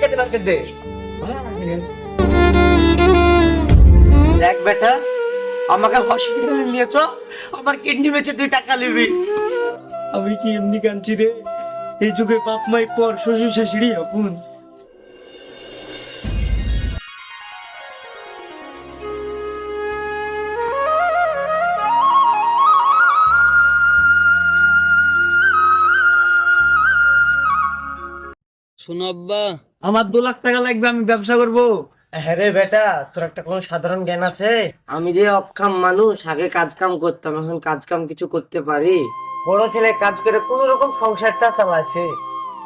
খেতে পারকে দে? দেখ বেটা, আমাকে হসপিটালে নিয়ে চ আমার কিডনি বেচে তুই টাকা নিবি। আমি কি এমনি কাঁদছি রে? এই যুগে বাপ মাই পর শ্বশুর শাশুড়ি আপন। শোনো আব্বা। আমার দু লাখ টাকা লাগবে আমি ব্যবসা করব। হ্যাঁ রে বেটা তোর একটা কোনো সাধারণ জ্ঞান আছে? আমি যে অক্ষম মানুষ আগে কাজ কাম করতাম এখন কাজ কাম কিছু করতে পারি। বড় ছেলে কাজ করে কোন রকম সংসারটা চালাচ্ছে।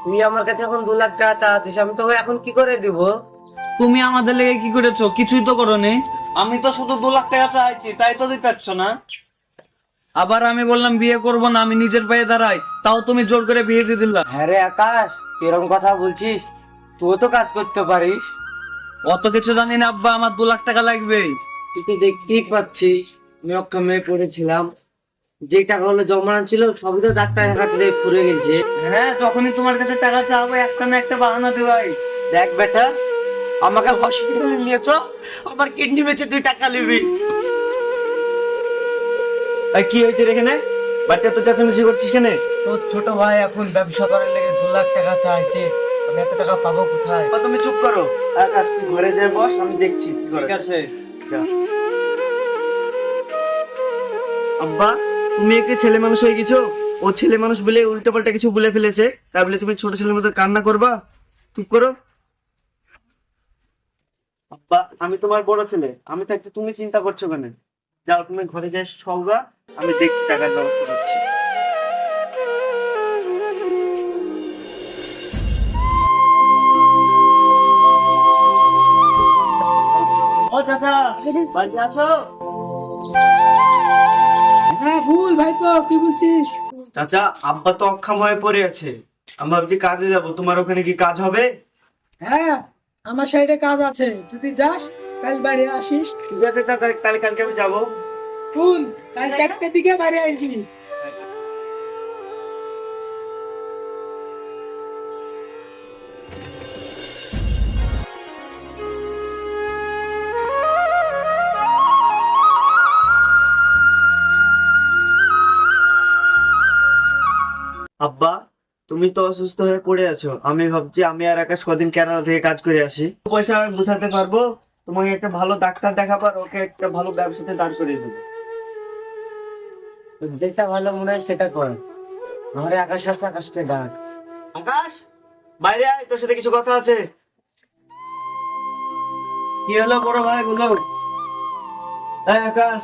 তুই আমার কাছে এখন দু লাখ টাকা চাচ্ছিস আমি তোকে এখন কি করে দিব? তুমি আমাদের লেগে কি করেছ? কিছুই তো করোনি। আমি তো শুধু দু লাখ টাকা চাইছি তাই তো দিতে পারছ না? আবার আমি বললাম বিয়ে করব না আমি নিজের পায়ে দাঁড়াই। তাও তুমি জোর করে বিয়ে দিয়ে দিলা। হ্যাঁ রে আকাশ এরকম কথা বলছিস? তুই তো কাজ করতে পারিস। অত কিছু জানি না আব্বা আমার দু লাখ টাকা লাগবে। তুই তো দেখতেই পাচ্ছিস আমি অক্ষমে পড়েছিলাম। যে টাকাগুলো জমানো ছিল সবই তো ডাক্তার দেখাতে পুড়ে গেছে। হ্যাঁ যখনই তোমার কাছে টাকা চাবো একটা না একটা বাহানা দিবাই। দেখ বেটা আমাকে হসপিটালে নিয়ে চ আমার কিডনি বেচে তুই টাকা নিবি। কি হয়েছে রে এখানে? বাড়িতে তো চেঁচামেচি করছিস কেন? তোর ছোট ভাই এখন ব্যবসা করার লেগে দু লাখ টাকা চাইছে আমি এত টাকা পাবো কোথায়? আব্বা, তুমি চুপ করো। আকাশ তুই ঘরে যাই বস আমি দেখছি ঠিক আছে। যা। আব্বা তুমি একে ছেলে মানুষ হয়ে গেছো? ও ছেলে মানুষ বলে উল্টো পাল্টা কিছু বলে ফেলেছে। তাই বলে তুমি ছোট ছেলের মতো কান্না করবা? চুপ করো। আব্বা আমি তোমার বড় ছেলে। আমি তো থাকতে তুমি চিন্তা করছ কেন? যাও তুমি ঘরে যাই সবগা আমি দেখছি টাকার ব্যবস্থা করছি। বাড়িতে আছো হ্যাঁ ভুল ভাইপো কি বলছিস? চাচা আব্বা তো অক্ষম হয়ে পড়ে আছে। আমি ভাবছি কাজে যাব। তোমার ওখানে কি কাজ হবে? হ্যাঁ আমার সাইডে কাজ আছে। যদি যাস কাল বাইরে আসিস। ঠিক আছে চাচা তাহলে কালকে আমি যাব। শুন কাল চারটের দিকে বাইরে আসবি। আব্বা তুমি তো অসুস্থ হয়ে পড়ে আছো। আমি ভাবছি আমি আর আকাশ কদিন কেরালা থেকে কাজ করে আসি। পয়সা আমি বুঝাতে পারব। তোমাকে একটা ভালো ডাক্তার দেখাবার ওকে একটা ভালো ব্যবসাতে দাঁড় করিয়ে দেবো। যেটা ভালো মনে হয় সেটা কর। ঘরে আকাশ আছে আকাশকে ডাক। আকাশ বাইরে আয় তোর সাথে কিছু কথা আছে। কি হলো বড় ভাই গুলো আকাশ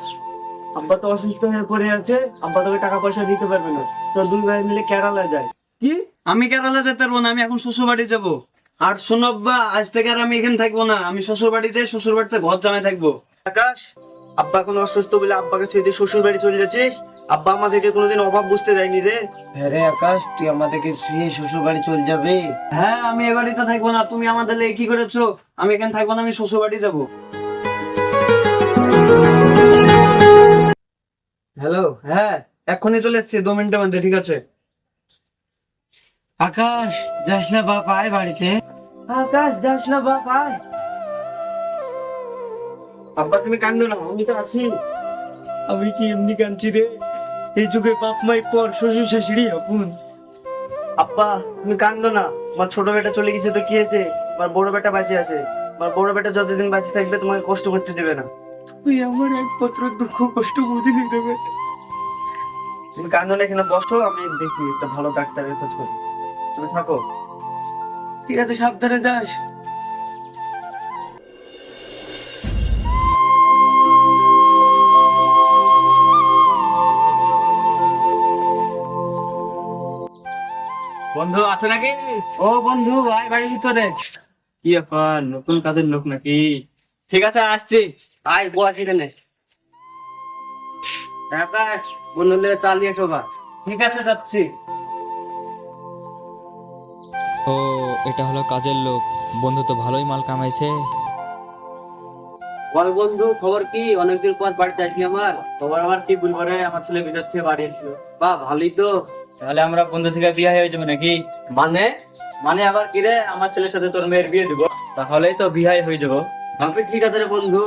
আব্বা তো অসুস্থ হয়ে পড়ে আছে আব্বা তোকে টাকা পয়সা দিতে পারবে না। চল দুই ভাই মিলে কেরালা যায় কি? আমি কেরালা যেতে পারব না আমি এখন শ্বশুর বাড়ি যাব। আর শোনো আব্বা আজ থেকে আর আমি এখানে থাকব না আমি শ্বশুর বাড়ি যাই শ্বশুর বাড়িতে ঘর জামাই থাকব। আকাশ আব্বা এখন অসুস্থ বলে আব্বাকে ছেড়ে দিয়ে শ্বশুর বাড়ি চলে যাচ্ছিস? আব্বা আমাদেরকে কোনোদিন অভাব বুঝতে দেয়নি রে। হ্যাঁ রে আকাশ তুই আমাদেরকে শুয়ে শ্বশুর বাড়ি চলে যাবে? হ্যাঁ আমি এ বাড়িতে থাকব না তুমি আমাদের লেগে কি করেছ? আমি এখানে থাকব না আমি শ্বশুর বাড়ি যাব। হ্যালো হ্যাঁ এক্ষুনি চলে এসছি দু মিনিটের মধ্যে ঠিক আছে? আকাশ যাস না বাপ আয় বাড়িতে। আকাশ যাস না বাপ আয়। আব্বা তুমি কান্দো না আমি তো আছি। আমি কি এমনি কাঁদছি রে? এই যুগে বাপ মাই পর শ্বশুর শাশুড়ি আপন। আব্বা তুমি কান্দো না আমার ছোট বেটা চলে গেছে তো কি হয়েছে? আমার বড় বেটা বাঁচে আছে। আমার বড় বেটা যতদিন বাঁচে থাকবে তোমাকে কষ্ট করতে দেবে না। তুই আমার একমাত্র দুঃখ কষ্ট বুঝিনি রে বেটা তুমি কান্দো না এখানে বসো আমি দেখি একটা ভালো ডাক্তারের খোঁজ করি। তুমি থাকো। ঠিক আছে সাবধানে যাস। বন্ধু আছো নাকি? ও বন্ধু ভাই বাড়ির ভিতরে। কি ব্যাপার? নতুন কাজের লোক নাকি? ঠিক আছে আসছি। আয় বস এখানে। আকাশ বন্ধুদের চাল দিয়ে এসো ঠিক আছে যাচ্ছি। ও এটা হলো কাজের লোক। বন্ধু তো ভালোই মাল কামাইছে। বল বন্ধু খবর কি? অনেকদিন পর বাড়িতে আসলি আমার। তোমার আমার কি? বলব রে আমার ছেলে বিদেশ থেকে বাড়ি এসেছিল। বা ভালোই তো। তাহলে আমরা বন্ধু থেকে বিয়ে হয়ে যাবে নাকি? মানে? মানে আবার কি রে? আমার ছেলের সাথে তোর মেয়ের বিয়ে দিব। তাহলেই তো বিহাই হয়ে যাব। ঠিক আছে রে বন্ধু।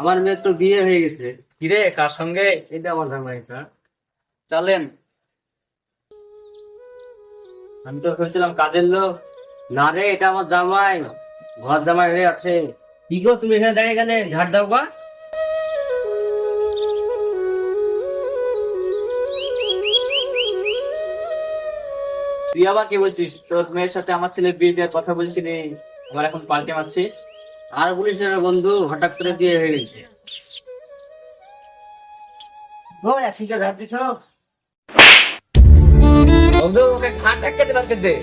আমার মেয়ের তো বিয়ে হয়ে গেছে। কিরে কার সঙ্গে? এটা আমার জামাইটা। চলেন। আমি তো ভেবেছিলাম কাজের লোক। না রে এটা আমার জামাই। ঘর জামাই হয়ে আছে। কি গো তুমি এখানে দাঁড়িয়ে এখানে ঝাড় দাও গা। তুই আবার কি বলছিস? তোর মেয়ের সাথে আমার ছেলে বিয়ে দেওয়ার কথা বলছিলি। আমার এখন পাল্টে মারছিস? আর বলিস না বন্ধু হঠাৎ করে বিয়ে হয়ে গেছে। ও একশিটা ঝাড় দিছ বন্ধু ওকে ঘাট একটা দিবার দে।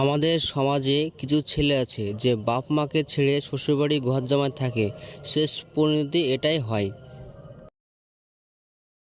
আমাদের সমাজে কিছু ছেলে আছে যে বাপ মাকে ছেড়ে শ্বশুরবাড়ি ঘর জামায় থাকে। শেষ পরিণতি এটাই হয়।